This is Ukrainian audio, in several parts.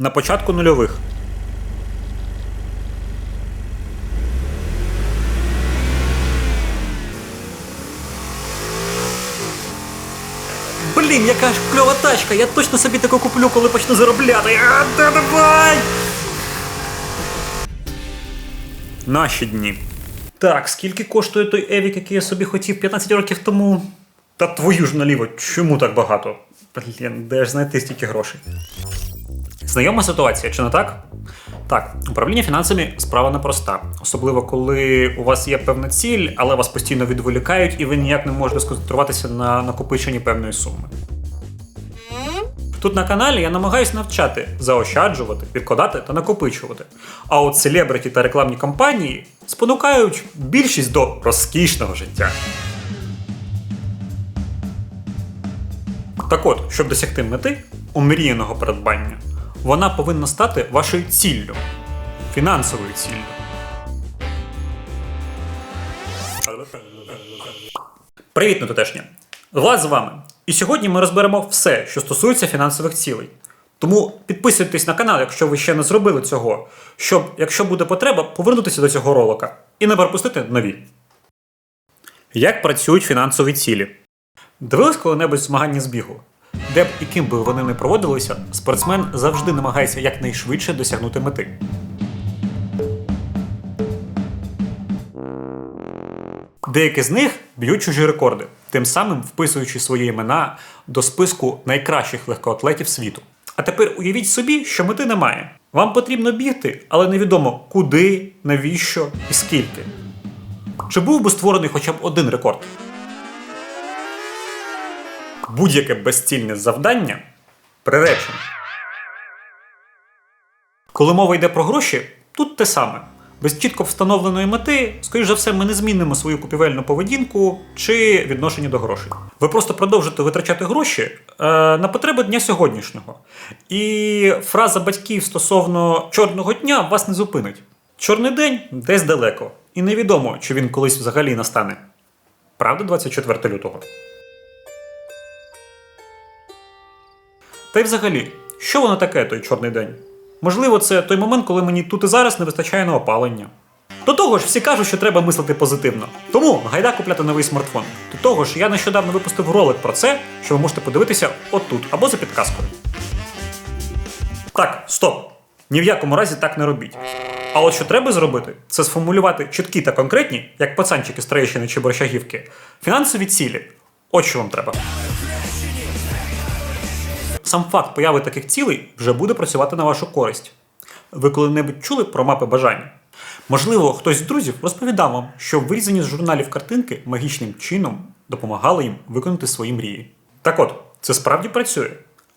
на початку нульових. Блін, яка ж кльова тачка! Я точно собі таку куплю, коли почну заробляти. А, та давай! Наші дні. Так, скільки коштує той Евік, який я собі хотів 15 років тому? Та твою ж наліво, чому так багато? Блін, де ж знайти стільки грошей? Знайома ситуація, чи не так? Так, управління фінансами справа непроста, особливо коли у вас є певна ціль, але вас постійно відволікають, і ви ніяк не можете сконцентруватися на накопиченні певної суми. Тут на каналі я намагаюся навчати заощаджувати, відкладати та накопичувати. А от селебриті та рекламні кампанії спонукають більшість до розкішного життя. Так от, щоб досягти мети омріяного передбання, вона повинна стати вашою ціллю, фінансовою ціллю. Привіт, нетутешня! Влад з вами. І сьогодні ми розберемо все, що стосується фінансових цілей. Тому підписуйтесь на канал, якщо ви ще не зробили цього, щоб, якщо буде потреба, повернутися до цього ролика і не пропустити нові. Як працюють фінансові цілі? Дивились коли-небудь змагання з бігу? Де б і ким би вони не проводилися, спортсмен завжди намагається якнайшвидше досягнути мети. Деякі з них б'ють чужі рекорди, тим самим вписуючи свої імена до списку найкращих легкоатлетів світу. А тепер уявіть собі, що мети немає. Вам потрібно бігти, але невідомо куди, навіщо і скільки. Чи був би створений хоча б один рекорд? Будь-яке безцільне завдання приречене. Коли мова йде про гроші, тут те саме. Без чітко встановленої мети, скоріш за все, ми не змінимо свою купівельну поведінку чи відношення до грошей. Ви просто продовжите витрачати гроші е, на потреби дня сьогоднішнього. І фраза батьків стосовно чорного дня вас не зупинить. Чорний день десь далеко, і невідомо, чи він колись взагалі настане. Правда, 24 лютого? Та й взагалі, що воно таке той чорний день? Можливо, це той момент, коли мені тут і зараз не вистачає на опалення. До того ж, всі кажуть, що треба мислити позитивно. Тому гайда купляти новий смартфон. До того ж, я нещодавно випустив ролик про це, що ви можете подивитися отут або за підказкою. Так, стоп! Ні в якому разі так не робіть. А от що треба зробити, це сформулювати чіткі та конкретні, як пацанчики з Троєщини чи Борщагівки, фінансові цілі. От що вам треба. Сам факт появи таких цілей вже буде працювати на вашу користь. Ви коли-небудь чули про мапи бажань? Можливо, хтось з друзів розповідав вам, що вирізані з журналів картинки магічним чином допомагали їм виконати свої мрії. Так от, це справді працює.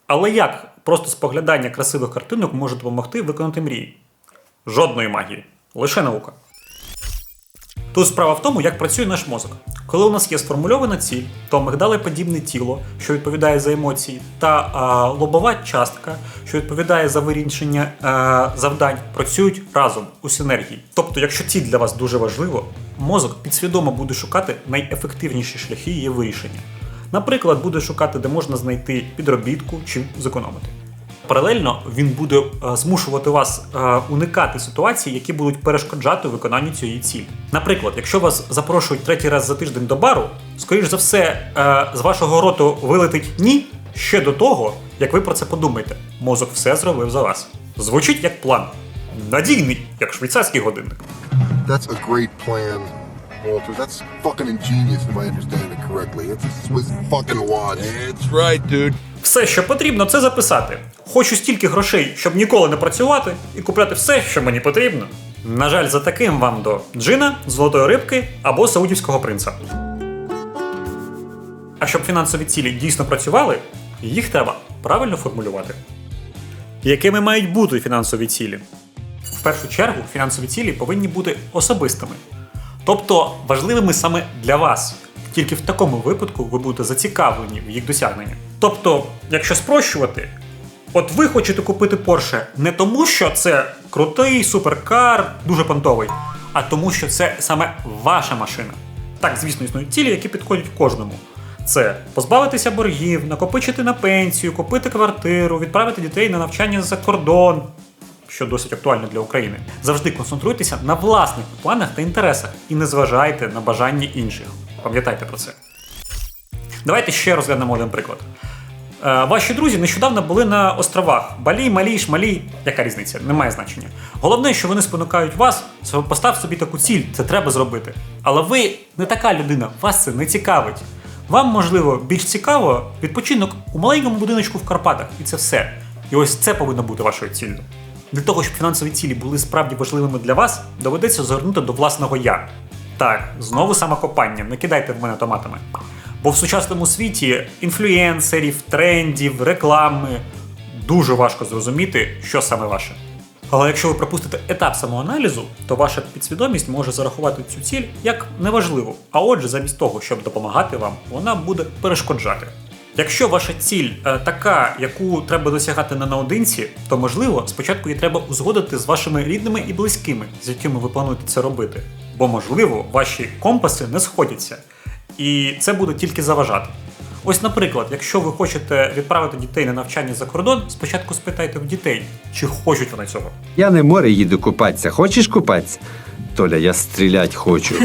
Але як просто споглядання красивих картинок може допомогти виконати мрії? Жодної магії, лише наука. Тут справа в тому, як працює наш мозок. Коли у нас є сформульована ціль, то мигдалеподібне тіло, що відповідає за емоції, та а, лобова частка, що відповідає за вирішення а, завдань, працюють разом у синергії. Тобто, якщо ціль для вас дуже важлива, мозок підсвідомо буде шукати найефективніші шляхи її вирішення. Наприклад, буде шукати, де можна знайти підробітку чи зекономити. Паралельно він буде е, змушувати вас е, уникати ситуацій, які будуть перешкоджати виконанню цієї цілі. Наприклад, якщо вас запрошують третій раз за тиждень до бару, скоріш за все, е, з вашого роту вилетить ні ще до того, як ви про це подумаєте. Мозок все зробив за вас. Звучить як план. Надійний, як швейцарський годинник. That's a great plan, Walter. That's fucking ingenious, if I understand it correctly. It's a Swiss fucking watch. It's right, dude. Все, що потрібно, це записати. Хочу стільки грошей, щоб ніколи не працювати, і купляти все, що мені потрібно. На жаль, за таким вам до джина, золотої рибки або саудівського принца. А щоб фінансові цілі дійсно працювали, їх треба правильно формулювати. Якими мають бути фінансові цілі? В першу чергу, фінансові цілі повинні бути особистими, тобто важливими саме для вас. Тільки в такому випадку ви будете зацікавлені в їх досягненні. Тобто, якщо спрощувати, от ви хочете купити Porsche не тому, що це крутий суперкар, дуже понтовий, а тому, що це саме ваша машина. Так, звісно, існують цілі, які підходять кожному. Це позбавитися боргів, накопичити на пенсію, купити квартиру, відправити дітей на навчання за кордон, що досить актуально для України. Завжди концентруйтеся на власних планах та інтересах і не зважайте на бажання інших. Пам'ятайте про це. Давайте ще розглянемо один приклад. Е, Ваші друзі нещодавно були на островах Балі, Малі, Шмалі. Яка різниця? Немає значення. Головне, що вони спонукають вас, постав собі таку ціль, це треба зробити. Але ви не така людина, вас це не цікавить. Вам, можливо, більш цікаво відпочинок у маленькому будиночку в Карпатах, і це все. І ось це повинно бути вашою ціллю. Для того, щоб фінансові цілі були справді важливими для вас, доведеться звернути до власного я. Так, знову самокопання, не кидайте в мене томатами. Бо в сучасному світі інфлюенсерів, трендів, реклами дуже важко зрозуміти, що саме ваше. Але якщо ви пропустите етап самоаналізу, то ваша підсвідомість може зарахувати цю ціль як неважливу. А отже, замість того, щоб допомагати вам, вона буде перешкоджати. Якщо ваша ціль е, така, яку треба досягати не наодинці, то можливо спочатку її треба узгодити з вашими рідними і близькими, з якими ви плануєте це робити. Бо, можливо, ваші компаси не сходяться, і це буде тільки заважати. Ось, наприклад, якщо ви хочете відправити дітей на навчання за кордон, спочатку спитайте в дітей, чи хочуть вони цього. Я не море їду купатися. Хочеш купатися? Толя, я стрілять хочу.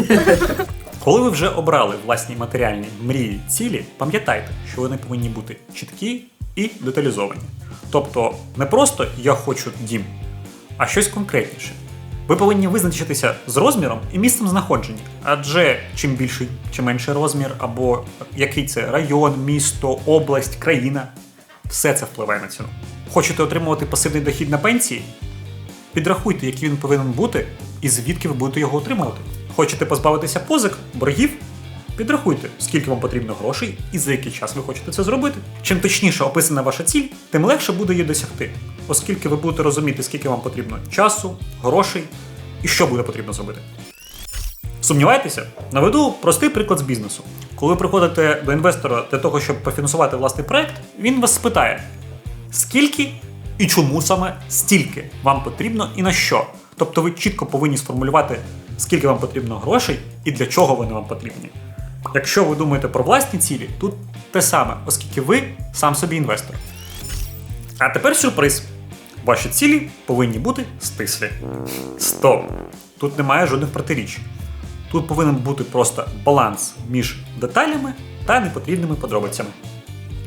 Коли ви вже обрали власні матеріальні мрії цілі, пам'ятайте, що вони повинні бути чіткі і деталізовані. Тобто не просто я хочу дім, а щось конкретніше. Ви повинні визначитися з розміром і місцем знаходження, адже чим більший чи менший розмір, або який це район, місто, область, країна, все це впливає на ціну. Хочете отримувати пасивний дохід на пенсії? Підрахуйте, який він повинен бути, і звідки ви будете його отримувати. Хочете позбавитися позик, боргів? Підрахуйте, скільки вам потрібно грошей і за який час ви хочете це зробити. Чим точніше описана ваша ціль, тим легше буде її досягти, оскільки ви будете розуміти, скільки вам потрібно часу, грошей і що буде потрібно зробити. Сумніваєтеся? Наведу простий приклад з бізнесу. Коли ви приходите до інвестора для того, щоб профінансувати власний проект, він вас спитає, скільки і чому саме стільки вам потрібно і на що. Тобто ви чітко повинні сформулювати, скільки вам потрібно грошей і для чого вони вам потрібні. Якщо ви думаєте про власні цілі, тут те саме, оскільки ви сам собі інвестор. А тепер сюрприз. Ваші цілі повинні бути стислі. Стоп! Тут немає жодних протиріч. Тут повинен бути просто баланс між деталями та непотрібними подробицями.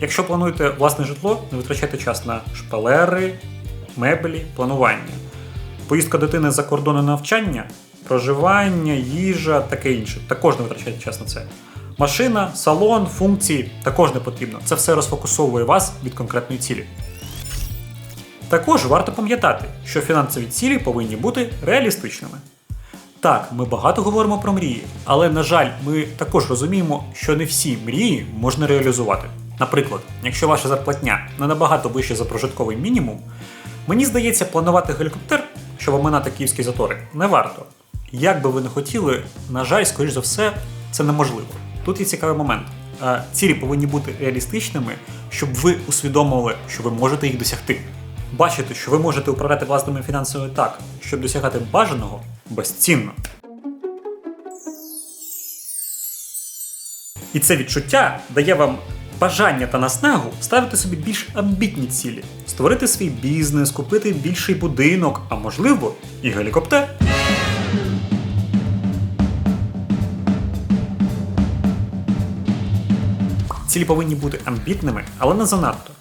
Якщо плануєте власне житло, не витрачайте час на шпалери, меблі, планування. Поїздка дитини за кордон на навчання, проживання, їжа, таке інше. Також не витрачайте час на це. Машина, салон, функції також не потрібно. Це все розфокусовує вас від конкретної цілі. Також варто пам'ятати, що фінансові цілі повинні бути реалістичними. Так, ми багато говоримо про мрії, але на жаль, ми також розуміємо, що не всі мрії можна реалізувати. Наприклад, якщо ваша зарплатня не набагато вища за прожитковий мінімум, мені здається, планувати гелікоптер, щоб оминати київські затори, не варто. Як би ви не хотіли, на жаль, скоріш за все, це неможливо. Тут є цікавий момент. Цілі повинні бути реалістичними, щоб ви усвідомили, що ви можете їх досягти. Бачити, що ви можете управляти власними фінансами так, щоб досягати бажаного, безцінно. І це відчуття дає вам бажання та наснагу ставити собі більш амбітні цілі, створити свій бізнес, купити більший будинок, а можливо, і гелікоптер. Цілі повинні бути амбітними, але не занадто,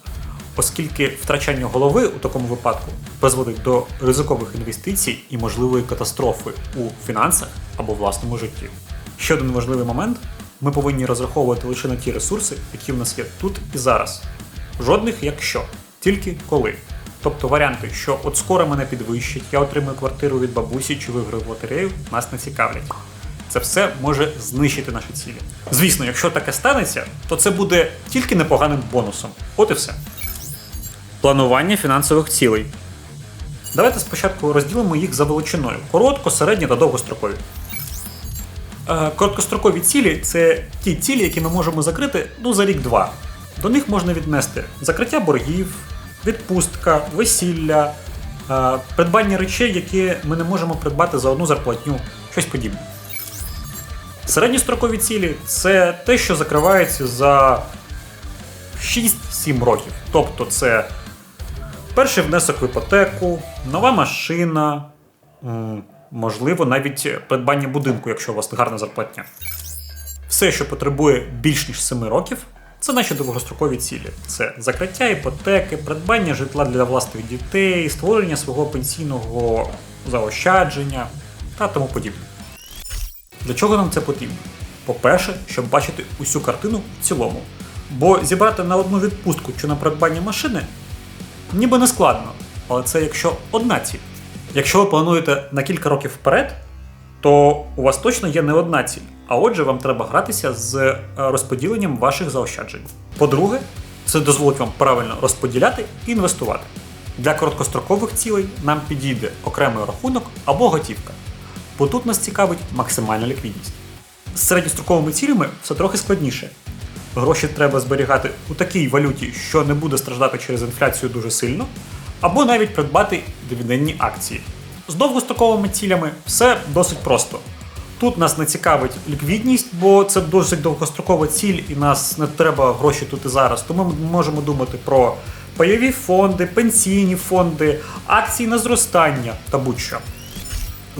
оскільки втрачання голови у такому випадку призводить до ризикових інвестицій і можливої катастрофи у фінансах або власному житті. Ще один важливий момент: ми повинні розраховувати лише на ті ресурси, які в нас є тут і зараз. Жодних якщо, тільки коли. Тобто варіанти, що от скоро мене підвищать, я отримую квартиру від бабусі чи виграю в лотерею, нас не цікавлять. Це все може знищити наші цілі. Звісно, якщо таке станеться, то це буде тільки непоганим бонусом. От і все. Планування фінансових цілей. Давайте спочатку розділимо їх за величиною: коротко, середньо та довгострокові. Е, Короткострокові цілі це ті цілі, які ми можемо закрити ну, за рік-два. До них можна віднести закриття боргів, відпустка, весілля, е, придбання речей, які ми не можемо придбати за одну зарплатню, щось подібне. Середньострокові цілі це те, що закривається за 6-7 років. Тобто це перший внесок в іпотеку, нова машина, можливо, навіть придбання будинку, якщо у вас гарна зарплатня. Все, що потребує більш ніж 7 років, це наші довгострокові цілі. Це закриття іпотеки, придбання житла для власних дітей, створення свого пенсійного заощадження та тому подібне. Для чого нам це потрібно? По-перше, щоб бачити усю картину в цілому. Бо зібрати на одну відпустку чи на придбання машини ніби не складно, але це якщо одна ціль. Якщо ви плануєте на кілька років вперед, то у вас точно є не одна ціль, а отже, вам треба гратися з е, розподіленням ваших заощаджень. По-друге, це дозволить вам правильно розподіляти і інвестувати. Для короткострокових цілей нам підійде окремий рахунок або готівка, бо тут нас цікавить максимальна ліквідність. З середньостроковими цілями все трохи складніше. Гроші треба зберігати у такій валюті, що не буде страждати через інфляцію дуже сильно, або навіть придбати дивідендні акції. З довгостроковими цілями все досить просто. Тут нас не цікавить ліквідність, бо це досить довгострокова ціль, і нас не треба гроші тут і зараз. Тому ми можемо думати про пайові фонди, пенсійні фонди, акції на зростання та будь-що.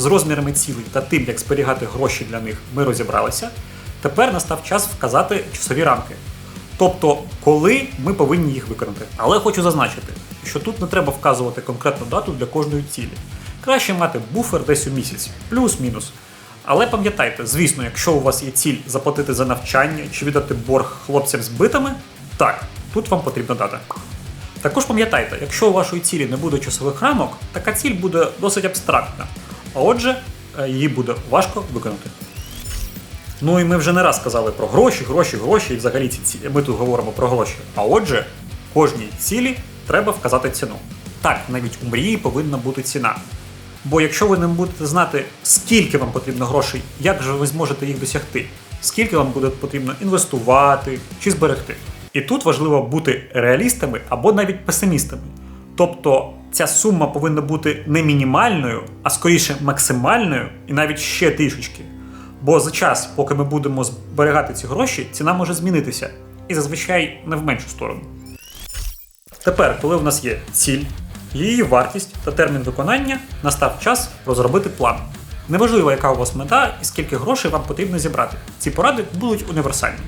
З розмірами цілей та тим, як зберігати гроші для них, ми розібралися. Тепер настав час вказати часові рамки. Тобто, коли ми повинні їх виконати. Але хочу зазначити, що тут не треба вказувати конкретну дату для кожної цілі. Краще мати буфер десь у місяць, плюс-мінус. Але пам'ятайте, звісно, якщо у вас є ціль заплатити за навчання чи віддати борг хлопцям з битами, так, тут вам потрібна дата. Також пам'ятайте, якщо у вашої цілі не буде часових рамок, така ціль буде досить абстрактна, а отже, е, її буде важко виконати. Ну і ми вже не раз казали про гроші, гроші, гроші, і взагалі ці ці- ми тут говоримо про гроші. А отже, кожній цілі треба вказати ціну. Так, навіть у мрії повинна бути ціна. Бо якщо ви не будете знати, скільки вам потрібно грошей, як же ви зможете їх досягти, скільки вам буде потрібно інвестувати чи зберегти. І тут важливо бути реалістами або навіть песимістами. Тобто ця сума повинна бути не мінімальною, а скоріше максимальною і навіть ще трішечки. Бо за час, поки ми будемо зберігати ці гроші, ціна може змінитися і зазвичай не в меншу сторону. Тепер, коли в нас є ціль, її вартість та термін виконання, настав час розробити план. Неважливо, яка у вас мета і скільки грошей вам потрібно зібрати. Ці поради будуть універсальні.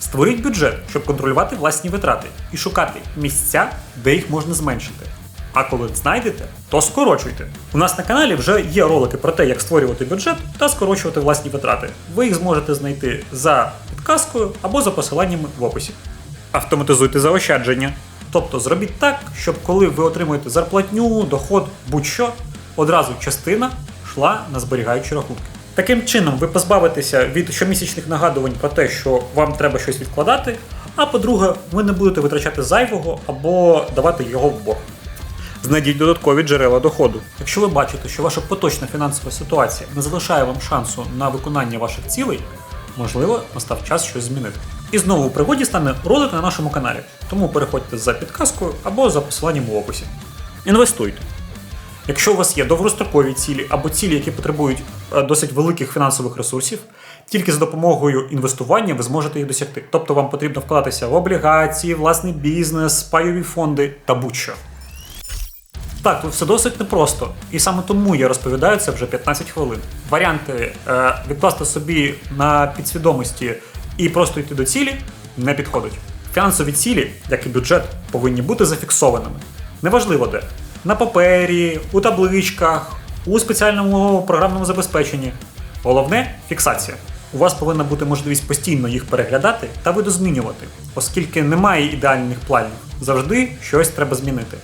Створіть бюджет, щоб контролювати власні витрати і шукати місця, де їх можна зменшити. А коли знайдете, то скорочуйте. У нас на каналі вже є ролики про те, як створювати бюджет та скорочувати власні витрати. Ви їх зможете знайти за підказкою або за посиланнями в описі. Автоматизуйте заощадження. Тобто зробіть так, щоб коли ви отримуєте зарплатню, доход, будь-що, одразу частина йшла на зберігаючі рахунки. Таким чином, ви позбавитеся від щомісячних нагадувань про те, що вам треба щось відкладати. А по-друге, ви не будете витрачати зайвого або давати його в борг. Знайдіть додаткові джерела доходу. Якщо ви бачите, що ваша поточна фінансова ситуація не залишає вам шансу на виконання ваших цілей, можливо, настав час щось змінити. І знову у пригоді стане ролик на нашому каналі, тому переходьте за підказкою або за посиланням в описі. Інвестуйте. Якщо у вас є довгострокові цілі або цілі, які потребують е, досить великих фінансових ресурсів, тільки за допомогою інвестування ви зможете їх досягти. Тобто вам потрібно вкладатися в облігації, власний бізнес, пайові фонди та будь-що. Так, тут все досить непросто, і саме тому я розповідаю це вже 15 хвилин. Варіанти е, відкласти собі на підсвідомості і просто йти до цілі не підходять. Фінансові цілі, як і бюджет, повинні бути зафіксованими. Неважливо де. На папері, у табличках, у спеціальному програмному забезпеченні. Головне фіксація. У вас повинна бути можливість постійно їх переглядати та видозмінювати, оскільки немає ідеальних планів. Завжди щось треба змінити.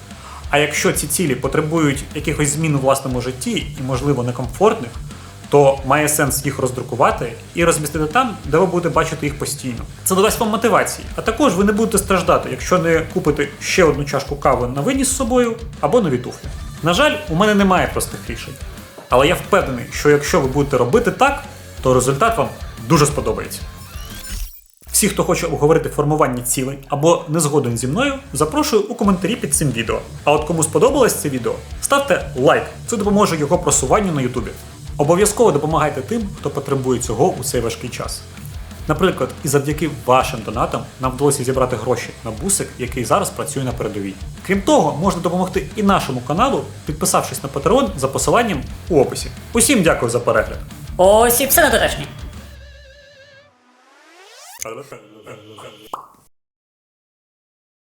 А якщо ці цілі потребують якихось змін у власному житті і, можливо, некомфортних, то має сенс їх роздрукувати і розмістити там, де ви будете бачити їх постійно. Це додасть вам мотивації. А також ви не будете страждати, якщо не купите ще одну чашку кави на виніс з собою або нові туфлі. На жаль, у мене немає простих рішень. Але я впевнений, що якщо ви будете робити так, то результат вам дуже сподобається. Всі, хто хоче обговорити формування цілей або не згоден зі мною, запрошую у коментарі під цим відео. А от кому сподобалось це відео, ставте лайк, це допоможе його просуванню на Ютубі. Обов'язково допомагайте тим, хто потребує цього у цей важкий час. Наприклад, і завдяки вашим донатам нам вдалося зібрати гроші на бусик, який зараз працює на передовій. Крім того, можна допомогти і нашому каналу, підписавшись на Patreon за посиланням у описі. Усім дякую за перегляд. Ось і все недоречні.